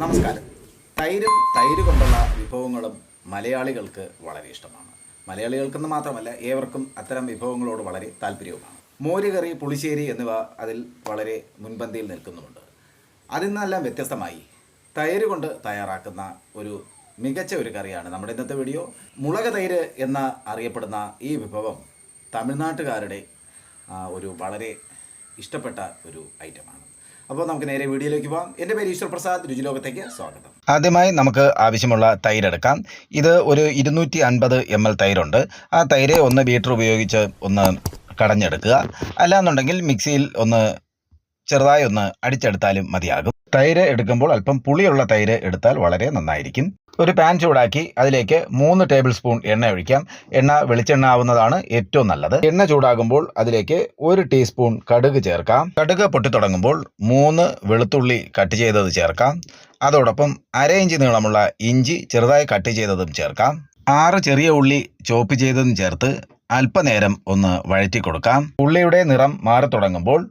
നമസ്കാരം. തൈരും തൈര് കൊണ്ടുള്ള വിഭവങ്ങളും മലയാളികൾക്ക് വളരെ ഇഷ്ടമാണ്. മലയാളികൾക്കെന്ന് മാത്രമല്ല ഏവർക്കും അത്തരം വിഭവങ്ങളോട് വളരെ താല്പര്യവുമാണ്. മോരുകറി പുളിശ്ശേരി എന്നിവ അതിൽ വളരെ മുൻപന്തിയിൽ നിൽക്കുന്നുമുണ്ട്. അതിൽ നിന്നെല്ലാം വ്യത്യസ്തമായി തൈര് കൊണ്ട് തയ്യാറാക്കുന്ന ഒരു മികച്ച ഒരു കറിയാണ് നമ്മുടെ ഇന്നത്തെ വീഡിയോ. മുളക് തൈര് എന്ന അറിയപ്പെടുന്ന ഈ വിഭവം തമിഴ്നാട്ടുകാരുടെ ഒരു വളരെ ഇഷ്ടപ്പെട്ട ഒരു ഐറ്റമാണ്. അപ്പോൾ നമുക്ക് നേരെ വീഡിയോയിലേക്ക് പോകാം. എന്റെ പേര് ഈശ്വർ പ്രസാദ് രുചിലോകത്തേക്ക് സ്വാഗതം. ആദ്യമായി നമുക്ക് ആവശ്യമുള്ള തൈരെടുക്കാം ഇത് ഒരു ഇരുന്നൂറ്റി അൻപത് എം എൽ തൈരുണ്ട്. ആ തൈരെ ഒന്ന് ബീറ്റർ ഉപയോഗിച്ച് ഒന്ന് കടഞ്ഞെടുക്കുക. അല്ലാന്നുണ്ടെങ്കിൽ മിക്സിയിൽ ഒന്ന് ചെറുതായി ഒന്ന് അടിച്ചെടുത്താലും മതിയാകും. തൈര് എടുക്കുമ്പോൾ അല്പം പുളിയുള്ള തൈര് എടുത്താൽ വളരെ നന്നായിരിക്കും. ഒരു പാൻ ചൂടാക്കി അതിലേക്ക് മൂന്ന് ടേബിൾ സ്പൂൺ എണ്ണ ഒഴിക്കാം. എണ്ണ വെളിച്ചെണ്ണ ആവുന്നതാണ് ഏറ്റവും നല്ലത്. എണ്ണ ചൂടാകുമ്പോൾ അതിലേക്ക് ഒരു ടീസ്പൂൺ കടുക് ചേർക്കാം. കടുക് പൊട്ടിത്തുടങ്ങുമ്പോൾ മൂന്ന് വെളുത്തുള്ളി കട്ട് ചെയ്തത് ചേർക്കാം. അതോടൊപ്പം അര ഇഞ്ച് നീളമുള്ള ഇഞ്ചി ചെറുതായി കട്ട് ചെയ്തതും ചേർക്കാം. ആറ് ചെറിയ ഉള്ളി ചോപ്പ് ചെയ്തതും ചേർത്ത് അല്പനേരം ഒന്ന് വഴറ്റി കൊടുക്കാം. ഉള്ളിയുടെ നിറം മാറി തുടങ്ങുമ്പോൾ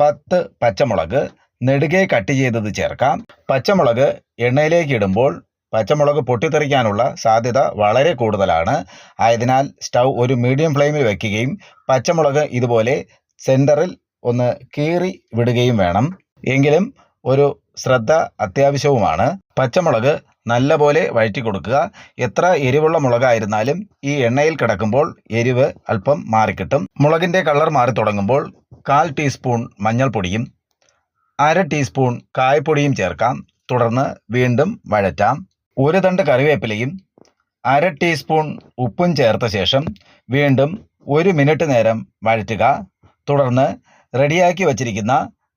പത്ത് പച്ചമുളക് നെടുകെ കട്ട് ചെയ്തത് ചേർക്കാം. പച്ചമുളക് എണ്ണയിലേക്ക് ഇടുമ്പോൾ പച്ചമുളക് പൊട്ടിത്തെറിക്കാനുള്ള സാധ്യത വളരെ കൂടുതലാണ്. ആയതിനാൽ സ്റ്റൗ ഒരു മീഡിയം ഫ്ലെയിമിൽ വയ്ക്കുകയും പച്ചമുളക് ഇതുപോലെ സെന്ററിൽ ഒന്ന് കീറി വിടുകയും വേണം. എങ്കിലും ഒരു ശ്രദ്ധ അത്യാവശ്യവുമാണ്. പച്ചമുളക് നല്ലപോലെ വഴറ്റി കൊടുക്കുക. എത്ര എരിവുള്ള മുളകായിരുന്നാലും ഈ എണ്ണയിൽ കിടക്കുമ്പോൾ എരിവ് അല്പം മാറിക്കിട്ടും. മുളകിന്റെ കളർ മാറി തുടങ്ങുമ്പോൾ കാൽ ടീസ്പൂൺ മഞ്ഞൾപ്പൊടിയും അര ടീസ്പൂൺ കായപ്പൊടിയും ചേർക്കാം. തുടർന്ന് വീണ്ടും വഴറ്റാം. ഒരു തണ്ട് കറിവേപ്പിലയും അര ടീസ്പൂൺ ഉപ്പും ചേർത്ത ശേഷം വീണ്ടും ഒരു മിനിറ്റ് നേരം വഴറ്റുക. തുടർന്ന് റെഡിയാക്കി വച്ചിരിക്കുന്ന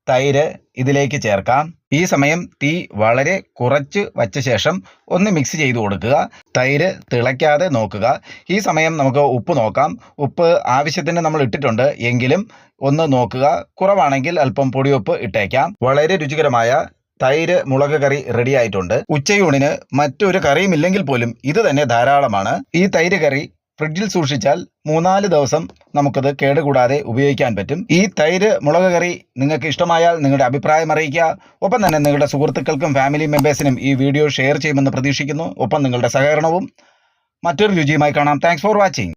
തൈര് ഇതിലേക്ക് ചേർക്കാം. ഈ സമയം തീ വളരെ കുറച്ച് വച്ച ശേഷം ഒന്ന് മിക്സ് ചെയ്ത് കൊടുക്കുക. തൈര് തിളയ്ക്കാതെ നോക്കുക. ഈ സമയം നമുക്ക് ഉപ്പ് നോക്കാം. ഉപ്പ് ആവശ്യത്തിന് നമ്മൾ ഇട്ടിട്ടുണ്ട്. എങ്കിലും ഒന്ന് നോക്കുക. കുറവാണെങ്കിൽ അല്പം പൊടിയുപ്പ് ഇട്ടേക്കാം. വളരെ രുചികരമായ തൈര് മുളക് കറി റെഡി ആയിട്ടുണ്ട്. ഉച്ചയൂണിന് മറ്റൊരു കറിയും ഇല്ലെങ്കിൽ പോലും ഇത് തന്നെ ധാരാളമാണ്. ഈ തൈര് കറി ഫ്രിഡ്ജിൽ സൂക്ഷിച്ചാൽ മൂന്നാൽ ദിവസം നമുക്കത് കേടുകൂടാതെ ഉപയോഗിക്കാൻ പറ്റും. ഈ തൈര് മുളക് കറി നിങ്ങൾക്ക് ഇഷ്ടമായാൽ നിങ്ങളുടെ അഭിപ്രായം അറിയിക്കുക. ഒപ്പം തന്നെ നിങ്ങളുടെ സുഹൃത്തുക്കൾക്കും ഫാമിലി മെമ്പേഴ്സിനും ഈ വീഡിയോ ഷെയർ ചെയ്യുമെന്ന് പ്രതീക്ഷിക്കുന്നു. ഒപ്പം നിങ്ങളുടെ സഹകരണവും മറ്റൊരു രുചിയുമായി കാണാം. Thanks for watching